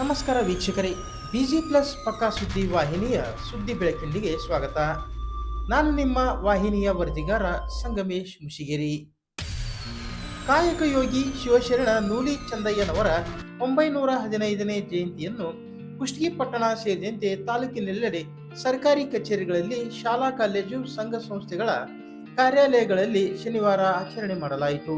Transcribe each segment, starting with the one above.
ನಮಸ್ಕಾರ ವೀಕ್ಷಕರೇ. Busy plus ಪಕ್ಕಾ ಸುದ್ದಿ ವಾಹಿನಿಯ ಸುದ್ದಿ ಬೆಳಕಿಂಡಿಗೆ ಸ್ವಾಗತ. ನಾನು ನಿಮ್ಮ ವಾಹಿನಿಯ ವರದಿಗಾರ ಸಂಗಮೇಶ್ ಮುಷಿಗೇರಿ. ಕಾಯಕ ಯೋಗಿ ಶಿವಶರಣ ನೂಲಿ ಚಂದಯ್ಯನವರ ಒಂಬೈನೂರ ಹದಿನೈದನೇ ಜಯಂತಿಯನ್ನು ಕುಷ್ಟಗಿ ಪಟ್ಟಣ ಸೇರಿದಂತೆ ತಾಲೂಕಿನೆಲ್ಲೆಡೆ ಸರ್ಕಾರಿ ಕಚೇರಿಗಳಲ್ಲಿ ಶಾಲಾ ಕಾಲೇಜು, ಸಂಘ ಸಂಸ್ಥೆಗಳ ಕಾರ್ಯಾಲಯಗಳಲ್ಲಿ ಶನಿವಾರ ಆಚರಣೆ ಮಾಡಲಾಯಿತು.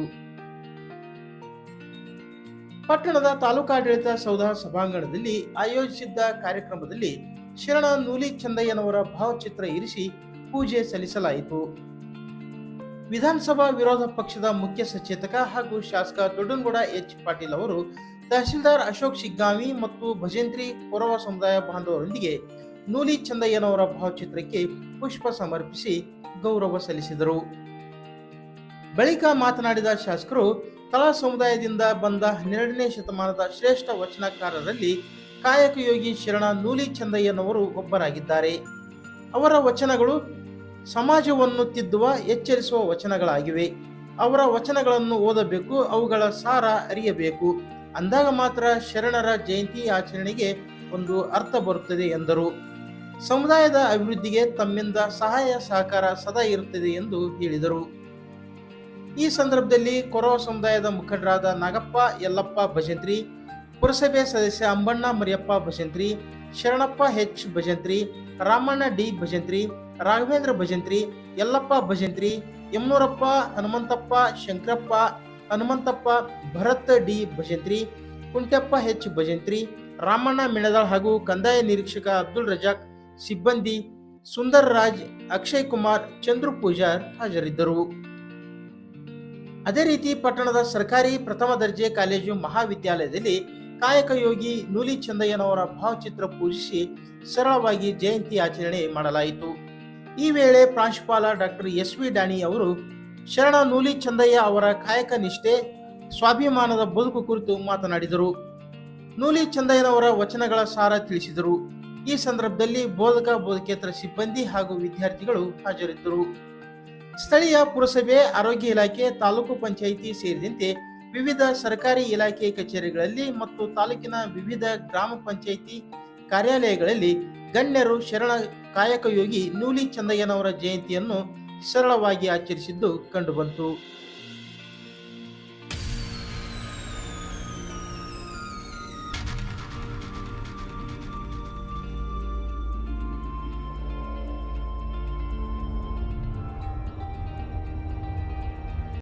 ಪಟ್ಟಣದ ತಾಲೂಕಾಡಳಿತ ಸೌಧ ಸಭಾಂಗಣದಲ್ಲಿ ಆಯೋಜಿಸಿದ್ದ ಕಾರ್ಯಕ್ರಮದಲ್ಲಿ ಶರಣ ನೂಲಿ ಚಂದಯ್ಯನವರ ಭಾವಚಿತ್ರ ಇರಿಸಿ ಪೂಜೆ ಸಲ್ಲಿಸಲಾಯಿತು. ವಿಧಾನಸಭಾ ವಿರೋಧ ಪಕ್ಷದ ಮುಖ್ಯ ಸಚೇತಕ ಹಾಗೂ ಶಾಸಕ ದೊಡ್ಡನಗೌಡ ಎಚ್ ಪಾಟೀಲ್ ಅವರು ತಹಶೀಲ್ದಾರ್ ಅಶೋಕ್ ಶಿಗ್ಗಾವಿ ಮತ್ತು ಭಜೇಂದ್ರಿ ಕೊರವ ಸಮುದಾಯ ಬಾಂಧವರೊಂದಿಗೆ ನೂಲಿ ಚಂದಯ್ಯನವರ ಭಾವಚಿತ್ರಕ್ಕೆ ಪುಷ್ಪ ಸಮರ್ಪಿಸಿ ಗೌರವ ಸಲ್ಲಿಸಿದರು. ಬಳಿಕ ಮಾತನಾಡಿದ ಶಾಸಕರು ತಳಾ ಸಮುದಾಯದಿಂದ ಬಂದ ಹನ್ನೆರಡನೇ ಶತಮಾನದ ಶ್ರೇಷ್ಠ ವಚನಕಾರರಲ್ಲಿ ಕಾಯಕ ಯೋಗಿ ಶರಣ ನೂಲಿ ಚಂದಯ್ಯನವರು ಒಬ್ಬರಾಗಿದ್ದಾರೆ. ಅವರ ವಚನಗಳು ಸಮಾಜವನ್ನು ತಿದ್ದುವ ಎಚ್ಚರಿಸುವ ವಚನಗಳಾಗಿವೆ. ಅವರ ವಚನಗಳನ್ನು ಓದಬೇಕು, ಅವುಗಳ ಸಾರ ಅರಿಯಬೇಕು. ಅಂದಾಗ ಮಾತ್ರ ಶರಣರ ಜಯಂತಿ ಆಚರಣೆಗೆ ಒಂದು ಅರ್ಥ ಬರುತ್ತದೆ ಎಂದರು. ಸಮುದಾಯದ ಅಭಿವೃದ್ಧಿಗೆ ತಮ್ಮಿಂದ ಸಹಾಯ ಸಹಕಾರ ಸದಾ ಇರುತ್ತದೆ ಎಂದು ಹೇಳಿದರು. ಈ ಸಂದರ್ಭದಲ್ಲಿ ಕೊರವ ಸಮುದಾಯದ ಮುಖಂಡರಾದ ನಾಗಪ್ಪ, ಯಲ್ಲಪ್ಪ ಭಜಂತ್ರಿ, ಪುರಸಭೆ ಸದಸ್ಯ Ambanna Mariyappa Bhajantri, Sharanappa H Bhajantri, Ramanna D Bhajantri, Raghavendra Bhajantri, Yallappa Bhajantri Yamanurappa Hanumanthappa, Shankarappa, Hanumanthappa Bharat D Bhajantri Kuntappa H Bhajantri, Ramanna Minadal ಹಾಗೂ ಕಂದಾಯ ನಿರೀಕ್ಷಕ ಅಬ್ದುಲ್ ರಜಾಕ್ ಸಿಬ್ಬಂದಿ, ಸುಂದರ್ ರಾಜ್, ಅಕ್ಷಯ್ ಕುಮಾರ್, ಚಂದ್ರು ಪೂಜಾರ್ ಹಾಜರಿದ್ದರು. ಅದೇ ರೀತಿ ಪಟ್ಟಣದ ಸರ್ಕಾರಿ ಪ್ರಥಮ ದರ್ಜೆ ಕಾಲೇಜು ಮಹಾವಿದ್ಯಾಲಯದಲ್ಲಿ ಕಾಯಕ ಯೋಗಿ ನೂಲಿ ಚಂದಯ್ಯನವರ ಭಾವಚಿತ್ರ ಪೂಜಿಸಿ ಸರಳವಾಗಿ ಜಯಂತಿ ಆಚರಣೆ ಮಾಡಲಾಯಿತು. ಈ ವೇಳೆ ಪ್ರಾಂಶುಪಾಲ ಡಾಕ್ಟರ್ ಎಸ್ ವಿ ಡಾಣಿ ಅವರು, ಶರಣ ನೂಲಿ ಚಂದಯ್ಯ ಅವರ ಕಾಯಕ ನಿಷ್ಠೆ, ಸ್ವಾಭಿಮಾನದ ಬದುಕು ಕುರಿತು ಮಾತನಾಡಿದರು. ನೂಲಿ ಚಂದಯ್ಯನವರ ವಚನಗಳ ಸಾರ ತಿಳಿಸಿದರು. ಈ ಸಂದರ್ಭದಲ್ಲಿ ಬೋಧಕ, ಬೋಧಕೇತರ ಸಿಬ್ಬಂದಿ ಹಾಗೂ ವಿದ್ಯಾರ್ಥಿಗಳು ಹಾಜರಿದ್ದರು. ಸ್ಥಳೀಯ ಪುರಸಭೆ, ಆರೋಗ್ಯ ಇಲಾಖೆ, ತಾಲೂಕು ಪಂಚಾಯಿತಿ ಸೇರಿದಂತೆ ವಿವಿಧ ಸರ್ಕಾರಿ ಇಲಾಖೆ ಕಚೇರಿಗಳಲ್ಲಿ ಮತ್ತು ತಾಲೂಕಿನ ವಿವಿಧ ಗ್ರಾಮ ಪಂಚಾಯಿತಿ ಕಾರ್ಯಾಲಯಗಳಲ್ಲಿ ಗಣ್ಯರು ಶರಣ ಕಾಯಕಯೋಗಿ ನೂಲಿ ಚಂದಯ್ಯನವರ ಜಯಂತಿಯನ್ನು ಸರಳವಾಗಿ ಆಚರಿಸಿದ್ದು ಕಂಡುಬಂತು.